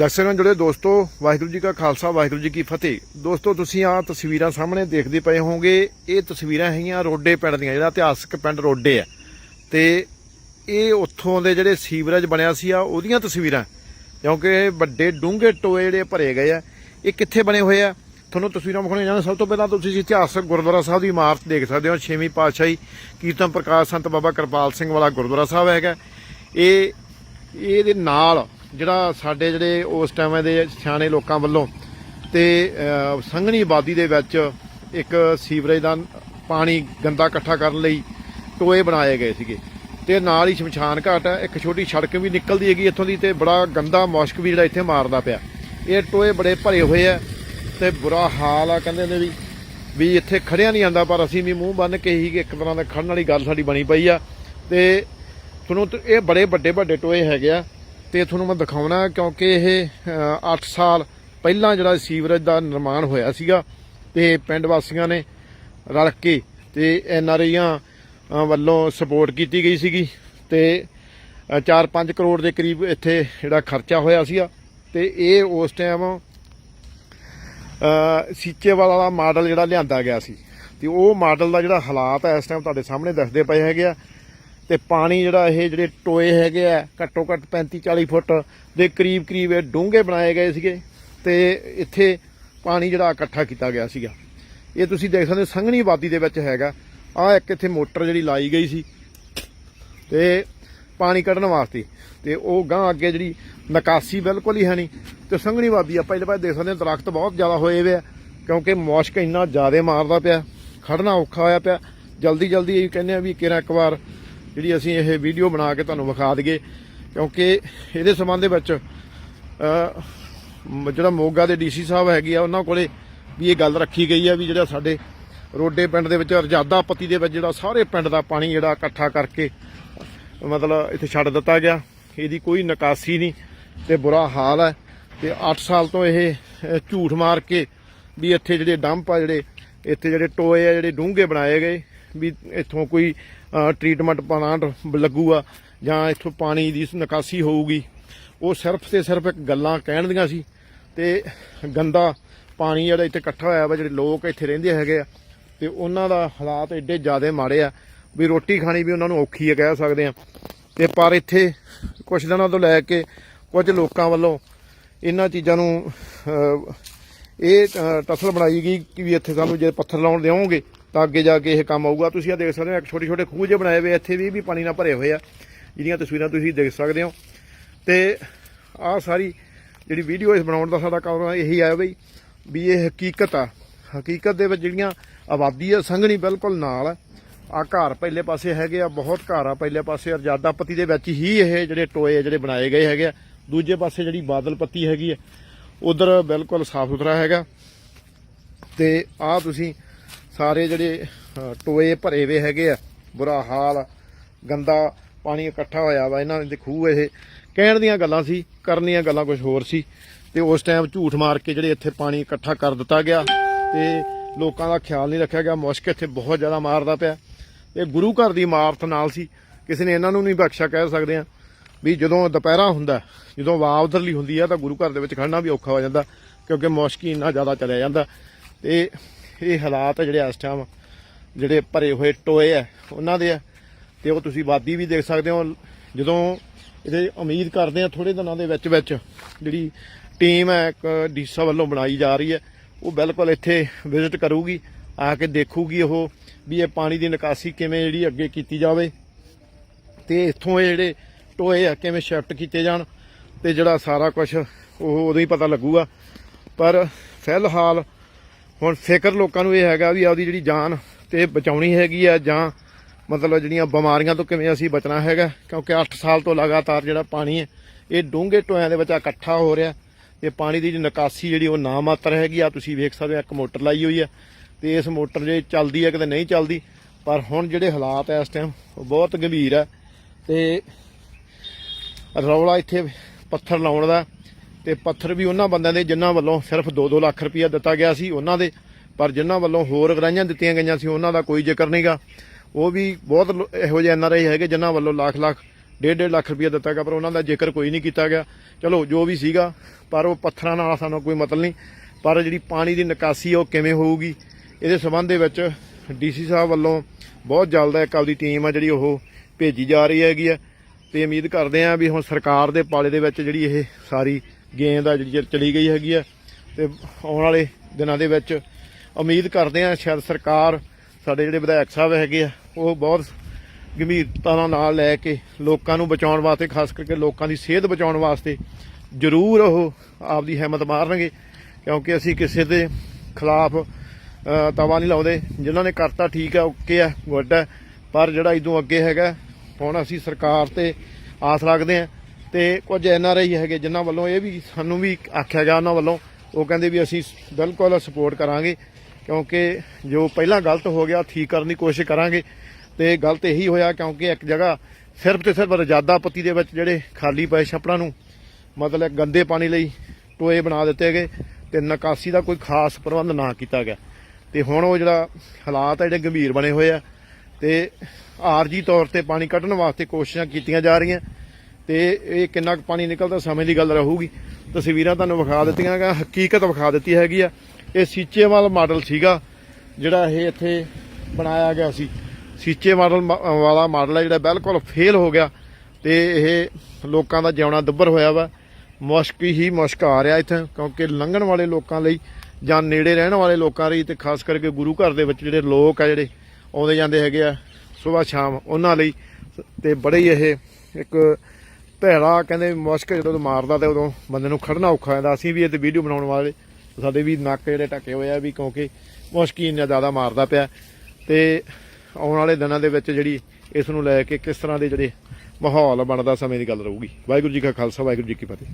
ਦਰਸ਼ਕਾਂ ਨਾਲ ਜੁੜੇ ਦੋਸਤੋ, ਵਾਹਿਗੁਰੂ ਜੀ ਕਾ ਖਾਲਸਾ, ਵਾਹਿਗੁਰੂ ਜੀ ਕੀ ਫਤਿਹ। ਦੋਸਤੋ, ਤੁਸੀਂ ਆ ਤਸਵੀਰਾਂ ਸਾਹਮਣੇ ਦੇਖਦੇ ਪਏ ਹੋਵੋਗੇ। ਇਹ ਤਸਵੀਰਾਂ ਹੈਗੀਆਂ ਰੋਡੇ ਪਿੰਡ ਦੀਆਂ, ਜਿਹੜਾ ਇਤਿਹਾਸਕ ਪਿੰਡ ਰੋਡੇ ਆ। ਤੇ ਇਹ ਉੱਥੋਂ ਦੇ ਜਿਹੜੇ ਸੀਵਰੇਜ ਬਣਿਆ ਸੀ ਆ, ਉਹਦੀਆਂ ਤਸਵੀਰਾਂ। ਕਿਉਂਕਿ ਵੱਡੇ ਡੂੰਘੇ ਟੋਏ ਜਿਹੜੇ ਭਰੇ ਗਏ ਆ, ਇਹ ਕਿੱਥੇ ਬਣੇ ਹੋਏ ਆ? ਤੁਹਾਨੂੰ ਤਸਵੀਰਾਂ ਵਿਖਾਉਣੀਆਂ ਜਾਂਦੇ ਸਭ ਤੋਂ ਪਹਿਲਾਂ ਤੁਸੀਂ ਇਤਿਹਾਸਕ ਗੁਰਦੁਆਰਾ ਸਾਹਿਬ ਦੀ ਇਮਾਰਤ ਦੇਖ ਸਕਦੇ ਹੋ, ਛੇਵੀਂ ਪਾਤਸ਼ਾਹੀ ਕੀਰਤਨ ਪ੍ਰਕਾਸ਼ ਸੰਤ ਬਾਬਾ ਕਿਰਪਾਲ ਸਿੰਘ ਵਾਲਾ ਗੁਰਦੁਆਰਾ ਸਾਹਿਬ ਹੈਗਾ। ਇਹ, ਇਹਦੇ ਨਾਲ ਜਿਹੜਾ ਸਾਡੇ ਜਿਹੜੇ ਉਸ ਟਾਈਮ ਦੇ ਸਿਆਣੇ ਲੋਕਾਂ ਵੱਲੋਂ ਤੇ ਸੰਘਣੀ ਆਬਾਦੀ ਦੇ ਵਿੱਚ ਇੱਕ ਸੀਵਰੇਜ ਦਾ ਪਾਣੀ ਗੰਦਾ ਇਕੱਠਾ ਕਰਨ ਲਈ ਟੋਏ ਬਣਾਏ ਗਏ ਸੀਗੇ। ਤੇ ਨਾਲ ਹੀ ਸ਼ਮਸ਼ਾਨ ਘਾਟ ਹੈ, ਇੱਕ ਛੋਟੀ ਸੜਕ ਵੀ ਨਿਕਲਦੀ ਹੈਗੀ ਇੱਥੋਂ ਦੀ ਤੇ ਬੜਾ ਗੰਦਾ ਮੌਸ਼ਕ ਵੀ ਜਿਹੜਾ ਇੱਥੇ ਮਾਰਦਾ ਪਿਆ। ਇਹ ਟੋਏ ਬੜੇ ਭਰੇ ਹੋਏ ਆ ਤੇ ਬੁਰਾ ਹਾਲ ਆ ਕਹਿੰਦੇ ਨੇ ਵੀ ਵੀ ਇੱਥੇ ਖੜਿਆ ਨਹੀਂ ਜਾਂਦਾ, ਪਰ ਅਸੀਂ ਵੀ ਮੂੰਹ ਬੰਨ ਕੇ ਹੀ ਇੱਕ ਤਰ੍ਹਾਂ ਦਾ ਖੜਨ ਵਾਲੀ ਗੱਲ ਸਾਡੀ ਬਣੀ ਪਈ ਆ। ਤੇ ਤੁਹਾਨੂੰ ਇਹ ਬੜੇ ਵੱਡੇ ਵੱਡੇ ਟੋਏ ਹੈਗੇ ਆ। ਤੇ ਤੁਹਾਨੂੰ ਮੈਂ ਦਿਖਾਉਣਾ ਕਿਉਂਕਿ ਇਹ 8 ਸਾਲ ਪਹਿਲਾਂ ਜਿਹੜਾ ਸੀਵਰੇਜ ਦਾ ਨਿਰਮਾਣ ਹੋਇਆ ਸੀਗਾ ਤੇ ਪਿੰਡ ਵਾਸੀਆਂ ਨੇ ਰਲ ਕੇ ਤੇ ਐਨ ਆਰ ਆਈਆਂ ਵੱਲੋਂ ਸਪੋਰਟ ਕੀਤੀ ਗਈ ਸੀਗੀ ਤੇ 4-5 ਕਰੋੜ ਦੇ ਕਰੀਬ ਇੱਥੇ ਜਿਹੜਾ ਖਰਚਾ ਹੋਇਆ ਸੀਗਾ ਤੇ ਇਹ ਉਸ ਟਾਈਮ ਅ, ਸੀਚੇ ਵਾਲਾ ਮਾਡਲ ਜਿਹੜਾ ਲਿਆਂਦਾ ਗਿਆ ਸੀ ਤੇ ਉਹ ਮਾਡਲ ਦਾ ਜਿਹੜਾ ਹਾਲਾਤ ਹੈ ਇਸ ਟਾਈਮ ਤੁਹਾਡੇ ਸਾਹਮਣੇ ਦੱਸਦੇ ਪਏ ਹੈਗੇ ਆ ਤੇ ਪਾਣੀ ਜਿਹੜਾ ਇਹ ਜਿਹੜੇ ਟੋਏ ਹੈਗੇ ਆ, ਘੱਟੋ ਘੱਟ 35 40 ਫੁੱਟ ਦੇ ਕਰੀਬ ਕਰੀਬ ਇਹ ਡੂੰਘੇ ਬਣਾਏ ਗਏ ਸੀਗੇ ਤੇ ਇੱਥੇ ਪਾਣੀ ਜਿਹੜਾ ਇਕੱਠਾ ਕੀਤਾ ਗਿਆ ਸੀਗਾ। ਇਹ ਤੁਸੀਂ ਦੇਖ ਸਕਦੇ ਹੋ, ਸੰਘਣੀ ਆਬਾਦੀ ਦੇ ਵਿੱਚ ਹੈਗਾ। ਆ ਇੱਕ ਇੱਥੇ ਮੋਟਰ ਜਿਹੜੀ ਲਾਈ ਗਈ ਸੀ ਤੇ ਪਾਣੀ ਕੱਢਣ ਵਾਸਤੇ ਤੇ ਉਹ ਗਾਂ ਅੱਗੇ ਜਿਹੜੀ ਨਿਕਾਸੀ ਬਿਲਕੁਲ ਹੀ ਹੈ ਨਹੀਂ ਤੇ ਸੰਘਣੀ ਆਬਾਦੀ ਆ ਪਹਿਲੇ ਪਾਸੇ ਦੇਖ ਸਕਦੇ ਹਾਂ, ਦਰਖਤ ਬਹੁਤ ਜ਼ਿਆਦਾ ਹੋਏ ਹੋਏ ਆ ਕਿਉਂਕਿ ਮੌਸ਼ਕ ਇੰਨਾ ਜ਼ਿਆਦਾ ਮਾਰਦਾ ਪਿਆ ਖੜਨਾ ਔਖਾ ਹੋਇਆ ਪਿਆ। ਜਲਦੀ ਜਲਦੀ ਇਹ ਕਹਿੰਦੇ ਆ ਵੀ ਕਿਰਾ ਇੱਕ ਵਾਰ ਜਿਹੜੀ ਅਸੀਂ ਇਹ ਵੀਡੀਓ ਬਣਾ ਕੇ ਤੁਹਾਨੂੰ ਵਿਖਾ ਦਈਏ, ਕਿਉਂਕਿ ਇਹਦੇ ਸੰਬੰਧ ਦੇ ਵਿੱਚ ਜਿਹੜਾ ਮੋਗਾ ਦੇ ਡੀਸੀ ਸਾਹਿਬ ਹੈਗੇ ਆ, ਉਹਨਾਂ ਕੋਲੇ ਵੀ ਇਹ ਗੱਲ ਰੱਖੀ ਗਈ ਆ ਵੀ ਜਿਹੜਾ ਸਾਡੇ ਰੋਡੇ ਪਿੰਡ ਦੇ ਵਿੱਚ, ਰਜਾਦਾ ਪੱਤੀ ਦੇ ਵਿੱਚ ਜਿਹੜਾ ਸਾਰੇ ਪਿੰਡ ਦਾ ਪਾਣੀ ਜਿਹੜਾ ਇਕੱਠਾ ਕਰਕੇ ਮਤਲਬ ਇੱਥੇ ਛੱਡ ਦਿੱਤਾ ਗਿਆ। ਇਹਦੀ ਕੋਈ ਨਿਕਾਸੀ ਨਹੀਂ ਤੇ ਬੁਰਾ ਹਾਲ ਹੈ ਤੇ 8 ਸਾਲ ਤੋਂ ਇਹ ਝੂਠ ਮਾਰ ਕੇ ਵੀ ਇੱਥੇ ਜਿਹੜੇ ਡੰਪ ਆ ਜਿਹੜੇ, ਇੱਥੇ ਜਿਹੜੇ ਟੋਏ ਆ ਜਿਹੜੇ ਡੂੰਘੇ ਬਣਾਏ ਗਏ, ਵੀ ਇੱਥੋਂ ਕੋਈ ਟ੍ਰੀਟਮੈਂਟ ਪਲਾਂਟ ਲੱਗੂਗਾ ਜਾਂ ਇੱਥੋਂ ਪਾਣੀ ਦੀ ਨਿਕਾਸੀ ਹੋਊਗੀ। ਉਹ ਸਿਰਫ ਤੇ ਸਿਰਫ ਇੱਕ ਗੱਲਾਂ ਕਹਿਣ ਦੀਆਂ ਸੀ ਤੇ ਗੰਦਾ ਪਾਣੀ ਜਿਹੜਾ ਇੱਥੇ ਇਕੱਠਾ ਹੋਇਆ ਵਾ ਜਿਹੜੇ ਲੋਕ ਇੱਥੇ ਰਹਿੰਦੇ ਹੈਗੇ ਆ ਤੇ ਉਹਨਾਂ ਦਾ ਹਾਲਾਤ ਐਡੇ ਜ਼ਿਆਦਾ ਮਾੜੇ ਆ ਵੀ ਰੋਟੀ ਖਾਣੀ ਵੀ ਉਹਨਾਂ ਨੂੰ ਔਖੀ ਹੈ ਕਹਿ ਸਕਦੇ ਆ। ਤੇ ਪਰ ਇੱਥੇ ਕੁਝ ਦਿਨਾਂ ਤੋਂ ਲੈ ਕੇ ਕੁਝ ਲੋਕਾਂ ਵੱਲੋਂ ਇਹਨਾਂ ਚੀਜ਼ਾਂ ਨੂੰ ਇਹ ਅਹ, ਟਸਲ ਬਣਾਈ ਗਈ ਕਿ ਵੀ ਇੱਥੇ ਸਾਨੂੰ ਜੇ ਪੱਥਰ ਲਾਉਣ ਦੇਵੋਗੇ ਤਾਂ ਅੱਗੇ ਜਾ ਕੇ ਇਹ ਕੰਮ ਆਊਗਾ। ਤੁਸੀਂ ਆ ਦੇਖ ਸਕਦੇ ਹੋ, ਇੱਕ ਛੋਟੇ ਛੋਟੇ ਖੂਹ ਜੇ ਬਣਾਏ ਹੋਏ ਇੱਥੇ ਵੀ ਵੀ ਪਾਣੀ ਨਾਲ ਭਰੇ ਹੋਏ ਆ। ਜਿਹੜੀਆਂ ਤਸਵੀਰਾਂ ਤੁਸੀਂ ਦੇਖ ਸਕਦੇ ਹੋ। ਤੇ ਆਹ ਸਾਰੀ ਜਿਹੜੀ ਵੀਡੀਓ ਇਸ ਬਣਾਉਣ ਦਾ ਸਾਡਾ ਕੰਮ ਇਹੀ ਆ ਬਈ, ਵੀ ਇਹ ਹਕੀਕਤ ਆ। ਹਕੀਕਤ ਦੇ ਵਿੱਚ ਜਿਹੜੀਆਂ ਆਬਾਦੀ ਆ, ਸੰਘਣੀ ਬਿਲਕੁਲ ਨਾਲ ਆ। ਆਹ ਘਰ ਪਹਿਲੇ ਪਾਸੇ ਹੈਗੇ ਆ, ਬਹੁਤ ਘਰ ਆ ਪਹਿਲੇ ਪਾਸੇ ਰਜਾਦਾ ਪੱਤੀ ਦੇ ਵਿੱਚ ਹੀ ਇਹ ਜਿਹੜੇ ਟੋਏ ਆ, ਜਿਹੜੇ ਬਣਾਏ ਗਏ ਹੈਗੇ ਆ। ਦੂਜੇ ਪਾਸੇ ਜਿਹੜੀ ਬਾਦਲ ਪੱਤੀ ਹੈਗੀ ਆ, ਉਧਰ ਬਿਲਕੁਲ ਸਾਫ਼ ਸੁਥਰਾ ਹੈਗਾ। ਤੇ ਆ ਤੁਸੀਂ ਸਾਰੇ ਜਿਹੜੇ ਟੋਏ ਭਰੇ ਵੇ ਹੈਗੇ ਆ, ਬੁਰਾ ਹਾਲ, ਗੰਦਾ ਪਾਣੀ ਇਕੱਠਾ ਹੋਇਆ ਵਾ, ਇਹਨਾਂ ਦੇ ਖੂਹ ਇਹ ਕਹਿਣ ਦੀਆਂ ਗੱਲਾਂ ਸੀ, ਕਰਨ ਦੀਆਂ ਗੱਲਾਂ ਕੁਝ ਹੋਰ ਸੀ, ਤੇ ਉਸ ਟਾਈਮ ਝੂਠ ਮਾਰ ਕੇ ਜਿਹੜੇ ਇੱਥੇ ਪਾਣੀ ਇਕੱਠਾ ਕਰ ਦਿੱਤਾ ਗਿਆ, ਤੇ ਲੋਕਾਂ ਦਾ ਖਿਆਲ ਨਹੀਂ ਰੱਖਿਆ ਗਿਆ, ਮੁਸ਼ਕ ਇੱਥੇ ਬਹੁਤ ਜ਼ਿਆਦਾ ਮਾਰਦਾ ਪਿਆ ਇਹ ਗੁਰੂ ਘਰ ਦੀ ਇਮਾਰਤ ਨਾਲ ਸੀ, ਕਿਸੇ ਨੇ ਇਹਨਾਂ ਨੂੰ ਨਹੀਂ ਬਖਸ਼ਾ ਕਹਿ ਸਕਦੇ ਆ ਵੀ ਜਦੋਂ ਦੁਪਹਿਰਾ ਹੁੰਦਾ, ਜਦੋਂ ਵਾਹ ਉਧਰਲੀ ਹੁੰਦੀ ਆ, ਤਾਂ ਗੁਰੂ ਘਰ ਦੇ ਵਿੱਚ ਖੜਨਾ ਵੀ ਔਖਾ ਹੋ ਜਾਂਦਾ, ਕਿਉਂਕਿ ਮੁਸ਼ਕ ਹੀ ਇੰਨਾ ਜ਼ਿਆਦਾ ਚਲਿਆ ਜਾਂਦਾ, ਤੇ ਇਹ ਹਾਲਾਤ ਜਿਹੜੇ ਇਸ ਟਾਈਮ ਜਿਹੜੇ ਭਰੇ ਹੋਏ ਟੋਏ ਆ, ਉਹਨਾਂ ਦੇ ਆ। ਤੇ ਉਹ ਤੁਸੀਂ ਵਾਦੀ ਵੀ ਦੇਖ ਸਕਦੇ ਹੋ। ਜਦੋਂ ਇਹਦੇ ਉਮੀਦ ਕਰਦੇ ਆ ਥੋੜੇ ਦਿਨਾਂ ਦੇ ਵਿੱਚ ਵਿੱਚ ਜਿਹੜੀ ਟੀਮ ਹੈ ਇੱਕ ਡੀਸਾ ਵੱਲੋਂ ਬਣਾਈ ਜਾ ਰਹੀ ਹੈ ਉਹ ਬਿਲਕੁਲ ਇੱਥੇ ਵਿਜ਼ਿਟ ਕਰੂਗੀ, ਆ ਕੇ ਦੇਖੂਗੀ ਉਹ ਵੀ ਇਹ ਪਾਣੀ ਦੀ ਨਿਕਾਸੀ ਕਿਵੇਂ ਜਿਹੜੀ ਅੱਗੇ ਕੀਤੀ ਜਾਵੇ। ਤੇ ਇੱਥੋਂ ਇਹ ਜਿਹੜੇ ਟੋਏ ਆ, ਕਿਵੇਂ ਸ਼ਿਫਟ ਕੀਤੇ ਜਾਣ ਤੇ ਜਿਹੜਾ ਸਾਰਾ ਕੁਝ ਉਹ ਉਦੋਂ ਹੀ ਪਤਾ ਲੱਗੂਗਾ। ਪਰ ਫਿਲਹਾਲ ਹੁਣ ਫਿਕਰ ਲੋਕਾਂ ਨੂੰ ਇਹ ਹੈਗਾ ਵੀ ਆਪਦੀ ਜਿਹੜੀ ਜਾਨ ਤੇ ਬਚਾਉਣੀ ਹੈਗੀ ਆ ਜਾਂ ਮਤਲਬ ਜਿਹੜੀਆਂ ਬਿਮਾਰੀਆਂ ਤੋਂ ਕਿਵੇਂ ਅਸੀਂ ਬਚਣਾ ਹੈਗਾ, ਕਿਉਂਕਿ 8 ਸਾਲ ਤੋਂ ਲਗਾਤਾਰ ਜਿਹੜਾ ਪਾਣੀ ਹੈ, ਇਹ ਡੂੰਘੇ ਟੋਇਆਂ ਦੇ ਵਿੱਚ ਇਕੱਠਾ ਹੋ ਰਿਹਾ। ਤੇ ਪਾਣੀ ਦੀ ਨਿਕਾਸੀ ਜਿਹੜੀ ਉਹ ਨਾ ਮਾਤਰ ਹੈਗੀ ਆ, ਤੁਸੀਂ ਵੇਖ ਸਕਦੇ ਹੋ, ਇੱਕ ਮੋਟਰ ਲਾਈ ਹੋਈ ਆ। ਤੇ ਇਸ ਮੋਟਰ ਜੇ ਚੱਲਦੀ ਹੈ ਕਿਤੇ ਨਹੀਂ ਚੱਲਦੀ, ਪਰ ਹੁਣ ਜਿਹੜੇ ਹਾਲਾਤ ਆ ਇਸ ਟਾਈਮ ਉਹ ਬਹੁਤ ਗੰਭੀਰ ਆ। ਤੇ ਰੌਲਾ ਇੱਥੇ ਪੱਥਰ ਲਾਉਣ ਦਾ ਤੇ ਪੱਥਰ ਵੀ ਉਹਨਾਂ ਬੰਦਿਆਂ ਦੇ ਜਿਨ੍ਹਾਂ ਵੱਲੋਂ ਸਿਰਫ 2-2 ਲੱਖ ਰੁਪਇਆ ਦਿੱਤਾ ਗਿਆ ਸੀ, ਉਹਨਾਂ ਦੇ। ਪਰ ਜਿਨ੍ਹਾਂ ਵੱਲੋਂ ਹੋਰ ਗਰਾਈਆਂ ਦਿੱਤੀਆਂ ਗਈਆਂ ਸੀ, ਉਹਨਾਂ ਦਾ ਕੋਈ ਜ਼ਿਕਰ ਨਹੀਂਗਾ। ਉਹ ਵੀ ਬਹੁਤ ਲੋ- ਇਹੋ ਜਿਹੇ ਐਨਆਰਆਈ ਹੈਗੇ ਜਿਨ੍ਹਾਂ ਵੱਲੋਂ ਲੱਖ ਲੱਖ 1.5 ਲੱਖ ਰੁਪਏ ਦਿੱਤਾ ਗਿਆ, ਪਰ ਉਹਨਾਂ ਦਾ ਜ਼ਿਕਰ ਕੋਈ ਨਹੀਂ ਕੀਤਾ ਗਿਆ। ਚਲੋ, ਜੋ ਵੀ ਸੀਗਾ, ਪਰ ਉਹ ਪੱਥਰਾਂ ਨਾਲ ਸਾਨੂੰ ਕੋਈ ਮਤਲਬ ਨਹੀਂ। ਪਰ ਜਿਹੜੀ ਪਾਣੀ ਦੀ ਨਿਕਾਸੀ ਆ, ਉਹ ਕਿਵੇਂ ਹੋਊਗੀ? ਇਹਦੇ ਸਬੰਧ ਦੇ ਵਿੱਚ ਡੀਸੀ ਸਾਹਿਬ ਵੱਲੋਂ ਬਹੁਤ ਜਲਦ ਇੱਕ ਆਪਦੀ ਟੀਮ ਆ ਜਿਹੜੀ ਉਹ ਭੇਜੀ ਜਾ ਰਹੀ ਹੈਗੀ ਆ। ਤੇ ਉਮੀਦ ਕਰਦੇ ਆ ਵੀ ਹੁਣ ਸਰਕਾਰ ਦੇ ਪਾਲੇ ਦੇ ਵਿੱਚ ਜਿਹੜੀ ਇਹ ਸਾਰੀ ਗੇਂਦ ਆ ਜਿਹੜੀ ਚਲੀ ਗਈ ਹੈਗੀ ਆ ਤੇ ਆਉਣ ਵਾਲੇ ਦਿਨਾਂ ਦੇ ਵਿੱਚ ਉਮੀਦ ਕਰਦੇ ਆ ਸ਼ਾਇਦ ਸਰਕਾਰ ਸਾਡੇ ਜਿਹੜੇ ਵਿਧਾਇਕ ਸਾਹਿਬ ਹੈਗੇ ਆ, ਉਹ ਬਹੁਤ ਗੰਭੀਰਤਾ ਨਾਲ ਲੈ ਕੇ ਲੋਕਾਂ ਨੂੰ ਬਚਾਉਣ ਵਾਸਤੇ, ਖਾਸ ਕਰਕੇ ਲੋਕਾਂ ਦੀ ਸਿਹਤ ਬਚਾਉਣ ਵਾਸਤੇ ਜ਼ਰੂਰ ਉਹ ਆਪਦੀ ਹਿੰਮਤ ਮਾਰਨਗੇ, ਕਿਉਂਕਿ ਅਸੀਂ ਕਿਸੇ ਦੇ ਖਿਲਾਫ ਤਵਾ ਨਹੀਂ ਲਾਉਂਦੇ। ਜਿਨ੍ਹਾਂ ਨੇ ਕਰਤਾ ਠੀਕ ਹੈ ਓਕੇ ਹੈ ਗੁੱਡ ਹੈ ਪਰ ਜਿਹੜਾ ਇਦੋਂ ਅੱਗੇ ਹੈਗਾ, ਹੁਣ ਅਸੀਂ ਸਰਕਾਰ ਤੇ ਆਸ ਰੱਖਦੇ ਹਾਂ ਤੇ ਕੁਝ ਐਨ ਆਰ ਆਈ ਹੈਗੇ ਜਿਨ੍ਹਾਂ ਵੱਲੋਂ ਇਹ ਵੀ ਸਾਨੂੰ ਵੀ ਆਖਿਆ ਗਿਆ ਉਹਨਾਂ ਵੱਲੋਂ, ਉਹ ਕਹਿੰਦੇ ਵੀ ਅਸੀਂ ਬਿਲਕੁਲ ਸਪੋਰਟ ਕਰਾਂਗੇ, ਕਿਉਂਕਿ ਜੋ ਪਹਿਲਾਂ ਗਲਤ ਹੋ ਗਿਆ, ਠੀਕ ਕਰਨ ਦੀ ਕੋਸ਼ਿਸ਼ ਕਰਾਂਗੇ। ਤੇ ਗਲਤ ਇਹੀ ਹੋਇਆ ਕਿਉਂਕਿ ਇੱਕ ਜਗ੍ਹਾ ਸਿਰਫ ਤੇ ਸਿਰਫ ਰਜਾਦਾ ਪੱਤੀ ਦੇ ਵਿੱਚ ਜਿਹੜੇ ਖਾਲੀ ਪਏ ਛੱਪੜਾਂ ਨੂੰ, ਮਤਲਬ ਗੰਦੇ ਪਾਣੀ ਲਈ ਟੋਏ ਬਣਾ ਦਿੱਤੇ ਗਏ ਤੇ ਨਿਕਾਸੀ ਦਾ ਕੋਈ ਖਾਸ ਪ੍ਰਬੰਧ ਨਾ ਕੀਤਾ ਗਿਆ। ਤੇ ਹੁਣ ਉਹ ਜਿਹੜਾ ਹਾਲਾਤ ਆ ਜਿਹੜੇ ਗੰਭੀਰ ਬਣੇ ਹੋਏ ਆ, ਤੇ ਆਰਜੀ ਤੌਰ ਤੇ ਪਾਣੀ ਕੱਢਣ ਵਾਸਤੇ ਕੋਸ਼ਿਸ਼ਾਂ ਕੀਤੀਆਂ ਜਾ ਰਹੀਆਂ। ਤੇ ਇਹ ਕਿੰਨਾ ਕੁ ਪਾਣੀ ਨਿਕਲਦਾ ਸਮੇਂ ਦੀ ਗੱਲ ਰਹੂਗੀ। ਤਸਵੀਰਾਂ ਤੁਹਾਨੂੰ ਵਿਖਾ ਦਿੱਤੀਆਂ ਗਾ ਹਕੀਕਤ ਵਿਖਾ ਦਿੱਤੀ ਹੈਗੀ ਆ। ਇਹ ਸੀਚੇਵਾਲ ਮਾਡਲ ਸੀਗਾ, ਜਿਹੜਾ ਇਹ ਇੱਥੇ ਬਣਾਇਆ ਗਿਆ ਸੀ। ਸੀਚੇ ਮਾਡਲ ਮ- ਵਾਲਾ ਮਾਡਲ ਹੈ ਜਿਹੜਾ ਬਿਲਕੁਲ ਫੇਲ ਹੋ ਗਿਆ ਤੇ ਇਹ ਲੋਕਾਂ ਦਾ ਜਿਉਣਾ ਦੁੱਬਰ ਹੋਇਆ ਵਾ। ਮੁਸ਼ਕ ਹੀ ਮੁਸ਼ਕ ਆ ਰਿਹਾ ਇੱਥੇ, ਕਿਉਂਕਿ ਲੰਘਣ ਵਾਲੇ ਲੋਕਾਂ ਲਈ ਜਾਂ ਨੇੜੇ ਰਹਿਣ ਵਾਲੇ ਲੋਕਾਂ ਲਈ ਤੇ ਖਾਸ ਕਰਕੇ ਗੁਰੂ ਘਰ ਦੇ ਵਿੱਚ ਜਿਹੜੇ ਲੋਕ ਆ ਜਿਹੜੇ, ਆਉਂਦੇ ਜਾਂਦੇ ਹੈਗੇ ਆ ਸਵੇਰ ਸ਼ਾਮ ਉਹਨਾਂ ਲਈ। ਤੇ ਬੜੇ ਹੀ ਇਹ ਇੱਕ ਭੈੜਾ ਕਹਿੰਦੇ ਮੁਸ਼ਕ ਜਦੋਂ ਮਾਰਦਾ ਤੇ ਉਦੋਂ ਬੰਦੇ ਨੂੰ ਖੜਨਾ ਔਖਾ ਹੁੰਦਾ। ਅਸੀਂ ਵੀ ਇਹ ਤੇ ਵੀਡੀਓ ਬਣਾਉਣ ਵਾਲੇ, ਸਾਡੇ ਵੀ ਨੱਕ ਜਿਹੜੇ ਟਕੇ ਹੋਏ ਆ ਵੀ ਕਿਉਂਕਿ ਮੁਸ਼ਕ ਹੀ ਇੰਨਾ ਜ਼ਿਆਦਾ ਮਾਰਦਾ ਪਿਆ। ਤੇ ਆਉਣ ਵਾਲੇ ਦਿਨਾਂ ਦੇ ਵਿੱਚ ਜਿਹੜੀ ਇਸ ਨੂੰ ਲੈ ਕੇ ਕਿਸ ਤਰ੍ਹਾਂ ਦੇ ਜਿਹੜੇ ਮਾਹੌਲ ਬਣਦਾ ਸਮੇਂ ਦੀ ਗੱਲ ਰਹੂਗੀ। ਵਾਹਿਗੁਰੂ ਜੀ ਕਾ ਖਾਲਸਾ, ਵਾਹਿਗੁਰੂ ਜੀ ਕੀ ਫਤਿਹ।